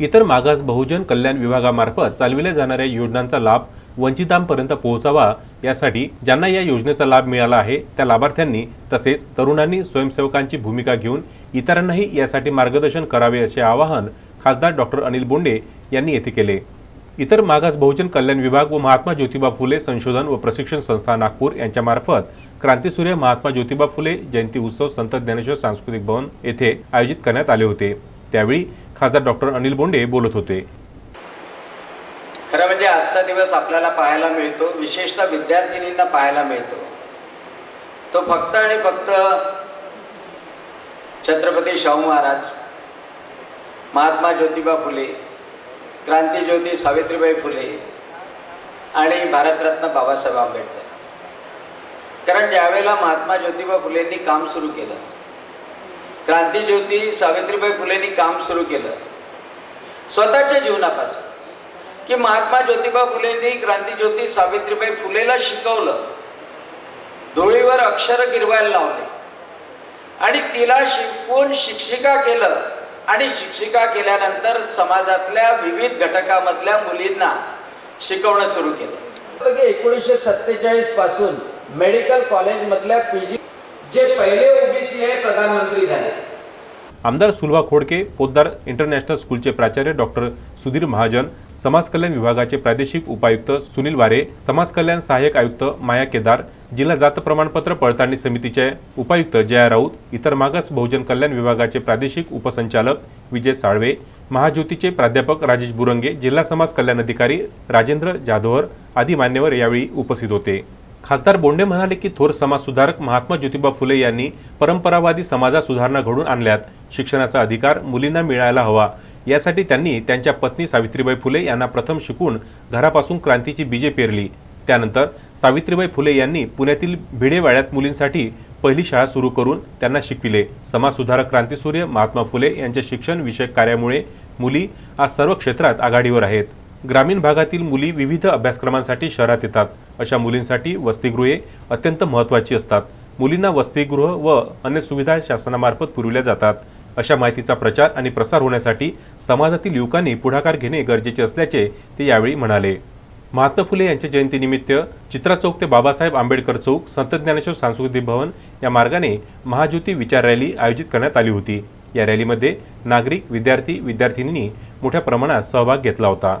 इतर मागास बहुजन कल्याण विभागामार्फत चालविल्या जाणाऱ्या योजनांचा लाभ वंचितांपर्यंत पोहोचावा यासाठी ज्यांना या योजनेचा लाभ मिळाला आहे त्या लाभार्थ्यांनी तसेच तरुणांनी स्वयंसेवकांची भूमिका घेऊन इतरांनाही यासाठी मार्गदर्शन करावे असे आवाहन खासदार डॉक्टर अनिल बोंडे यांनी येथे केले. इतर मागास बहुजन कल्याण विभाग व महात्मा ज्योतिबा फुले संशोधन व प्रशिक्षण संस्था नागपूर यांच्यामार्फत क्रांतीसूर्य महात्मा ज्योतिबा फुले जयंती उत्सव संत ज्ञानेश्वर सांस्कृतिक भवन येथे आयोजित करण्यात आले होते. त्यावेळी खासदार डॉक्टर अनिल बोंडे बोलत होते. खरं म्हणजे आजचा दिवस आपल्याला पाहायला मिळतो विशेषतः विद्यार्थिनींना पाहायला मिळतो. तो फक्त आणि फक्त छत्रपती शाहू महाराज महात्मा ज्योतिबा फुले क्रांतीज्योती सावित्रीबाई फुले आणि भारतरत्न बाबासाहेब आंबेडकर. कारण ज्यावेळेला महात्मा ज्योतिबा फुलेंनी काम सुरू केलं क्रांतीज्योती सावित्रीबाई फुलेंनी काम सुरू केलं. स्वतःच्या जीवनापासून. की महात्मा ज्योतिबा फुलेंनी क्रांतीज्योती सावित्रीबाई फुलेला शिकवलं. धुळीवर अक्षर गिरवायला लावले. आणि तिला शिकवून शिक्षिका केलं. आणि शिक्षिका केल्यानंतर समाजातल्या विविध घटकामधल्या मुलींना शिकवणं सुरू केलं. एकोणीसशे सत्तेचाळीसपासून मेडिकल कॉलेजमधल्या पी जी जे पहिले प्रधानमंत्री झाले. आमदार सुलभा खोडके पोद्दार इंटरनॅशनल स्कूलचे प्राचार्य डॉक्टर सुधीर महाजन समाज कल्याण विभागाचे प्रादेशिक उपायुक्त सुनील वारे समाज कल्याण सहाय्यक आयुक्त माया केदार जिल्हा जात प्रमाणपत्र पडताळणी समितीचे उपायुक्त जया राऊत इतर मागास बहुजन कल्याण विभागाचे प्रादेशिक उपसंचालक विजय साळवे महाज्योतीचे प्राध्यापक राजेश बुरंगे जिल्हा समाज कल्याण अधिकारी राजेंद्र जाधवर आदी मान्यवर यावेळी उपस्थित होते. खासदार बोंडे म्हणाले की थोर समाजसुधारक महात्मा ज्योतिबा फुले यांनी परंपरावादी समाजात सुधारणा घडून आणल्यात. शिक्षणाचा अधिकार मुलींना मिळायला हवा. यासाठी त्यांनी त्यांच्या पत्नी सावित्रीबाई फुले यांना प्रथम शिकून घरापासून क्रांतीची बीजे पेरली. त्यानंतर सावित्रीबाई फुले यांनी पुण्यातील भिडेवाड्यात मुलींसाठी पहिली शाळा सुरू करून त्यांना शिकविले. समाजसुधारक क्रांतीसूर्य महात्मा फुले यांच्या शिक्षण विषयक कार्यामुळे मुली आज सर्व क्षेत्रात आघाडीवर आहेत. ग्रामीण भागातील मुली विविध अभ्यासक्रमांसाठी शहरात येतात. अशा मुलींसाठी वसतिगृहे अत्यंत महत्त्वाची असतात. मुलींना वसतिगृह व अन्य सुविधा शासनामार्फत पुरविल्या जातात. अशा माहितीचा प्रचार आणि प्रसार होण्यासाठी समाजातील युवकांनी पुढाकार घेणे गरजेचे असल्याचे ते यावेळी म्हणाले. महात्मा फुले यांच्या जयंतीनिमित्त चित्रा चौक ते बाबासाहेब आंबेडकर चौक संत ज्ञानेश्वर सांस्कृतिक भवन या मार्गाने महाज्योती विचार रॅली आयोजित करण्यात आली होती. या रॅलीमध्ये नागरिक विद्यार्थी विद्यार्थिनींनी मोठ्या प्रमाणात सहभाग घेतला होता.